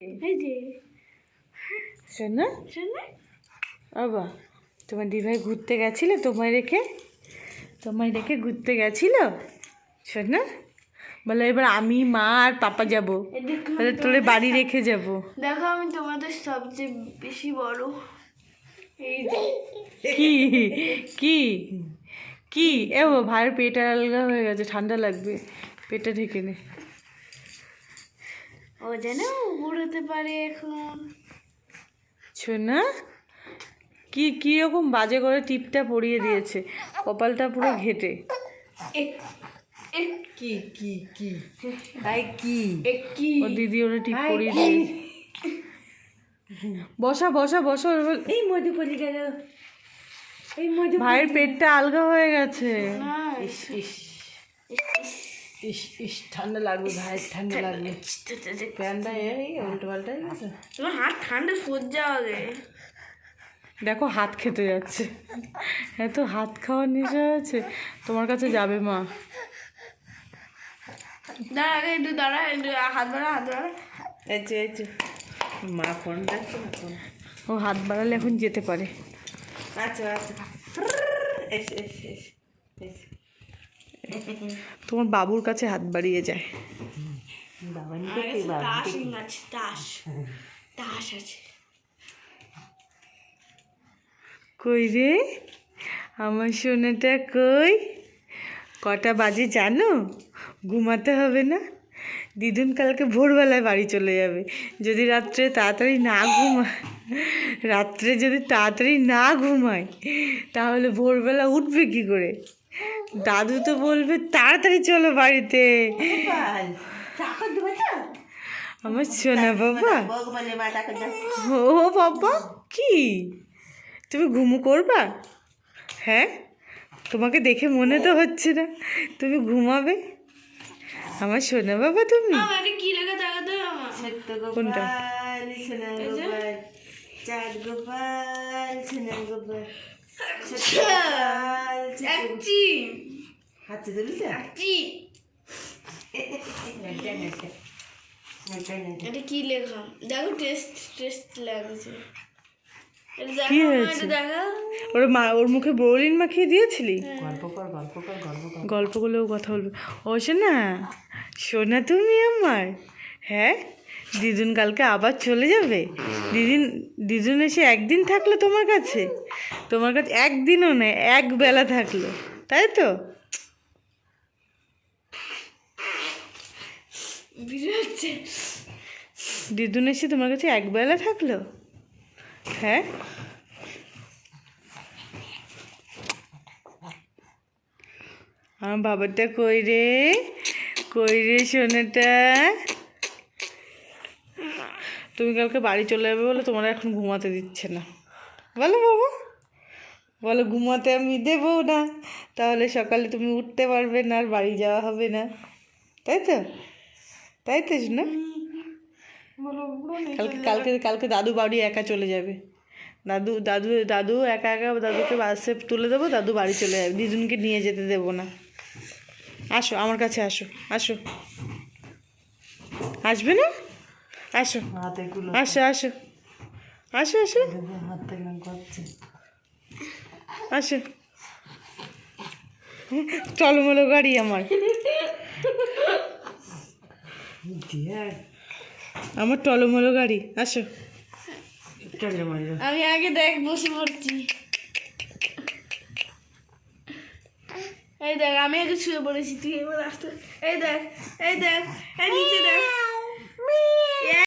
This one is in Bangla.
এই যে শোন। না বাবা তোমার দিভাই ঘুরতে গেছিল? তোমায় রেখে? তোমায় রেখে ঘুরতে গেছিল? শোন। না বলে এবার আমি মা আর পাপা যাব। তাহলে তোলে বাড়ি রেখে যাব। দেখো আমি তোমাদের সবচেয়ে বেশি বড়। এই যে। কি? কি? কি? এ ভাইয়ের পেট আলগা হয়ে গেছে ঠান্ডা লাগবে। পেটটা ঢেকে নে। ও যেন ঘুরতে পারে এখন। শোনা কি কি রকম বাজে করে টিপটা পরিয়ে দিয়েছে? কপালটা পুরো ঘেটে। কি কি কি? আই কি? কি? ও দিদি ওরা টিপ পরিয়ে দিয়েছে। বসা বসা বসা এই মধু পলি গেল। এই মধু ভাইয়ের পেটটা আলগা হয়ে গেছে। ইস ইস। ইস ইস ঠান্ডা লাগবে ঠান্ডা লাগবে। এই উল্টো পাল্টা গেছে তোমার হাত ঠান্ডা হবে। দেখো হাত খেতে যাচ্ছে। এত হাত খাওয়ার নেশা আছে। তোমার কাছে যাবে মা। দাঁড়া আগে একটু দাঁড়া একটু হাত বাড়া হাত বাড়া। এই যে এই যে। মা ফোন ডাকছে না ফোন ও হাত বাড়ালে এখন যেতে পারে। আচ্ছা আচ্ছা। Yes yes yes. তোমার বাবুর কাছে হাত বাড়িয়ে যায়। কই রে? আমার সোনাটা কই? কটা বাজে জানো? ঘুমাতে হবে না। দিদুন কালকে ভোরবেলায় বাড়ি চলে যাবে। যদি রাত্রে তাড়াতাড়ি না ঘুমায় রাত্রে যদি তাড়াতাড়ি না ঘুমায় তাহলে ভোরবেলা উঠবে কি করে? দাদু তো বলবে তাড়াতাড়ি চলো বাড়িতে। আমার সোনা বাবা। ও বাবা কি? তুমি ঘুমু করবা? হ্যাঁ? তোমাকে দেখে মনে তো হচ্ছে না। তুমি ঘুমাবে? আমার সোনা বাবা তুমি? কোনটা? সোনা গোপাল সোনা গোপাল। হাতে এটা কি লেখা? দেখো টেস্ট টেস্ট লাগছে। কি হয়েছে? দেখো ওর মা ওর মুখে ব্রোলিন মাখিয়ে দিয়েছিলি? গল্প কর গল্প কর গল্প কর। গল্প করলেও কথা বলবে। ও শোনা শোনা তুমি আমার হ্যাঁ? দিদুন কালকে আবার চলে যাবে? দিদিন দিদুন এসে একদিন থাকল তোমার কাছে? তোমার কাছে একদিনও নেই এক বেলা থাকল। তাই তো? দিদুন এসে তোমার কাছে একবেলা থাকল? হ্যাঁ? আমার বাবাটা কই রে? কই রে সোনাটা? তুমি কালকে বাড়ি চলে যাবে বলে তোমার এখন ঘুমাতে দিচ্ছে না। বলো বাবা। বলো ঘুমাতে আমি দেবো না। তাহলে সকালে তুমি উঠতে পারবে না আর বাড়ি যাওয়া হবে না। তাই তো? তাই তো না কালকে কালকে কালকে দাদু বাড়ি একা চলে যাবে। দাদু দাদু দাদু একা একা দাদুকে বাসে তুলে দেবো দাদু বাড়ি চলে যাবে। দিদুনকে নিয়ে যেতে দেবো না। আসো আমার কাছে আসো আসো। আসবে না? আসো। আসো আসো। আসো আসো। আসো। টলমলো গাড়ি আমার। আমার টলমলো গাড়ি। আসো। আমি আগে দেখ বসে পড়ছি। এই দেখ আমি আগে শুয়ে পড়েছি তুই এবার আসতে এই দেখ এই দেখ এই নিচে দেখ।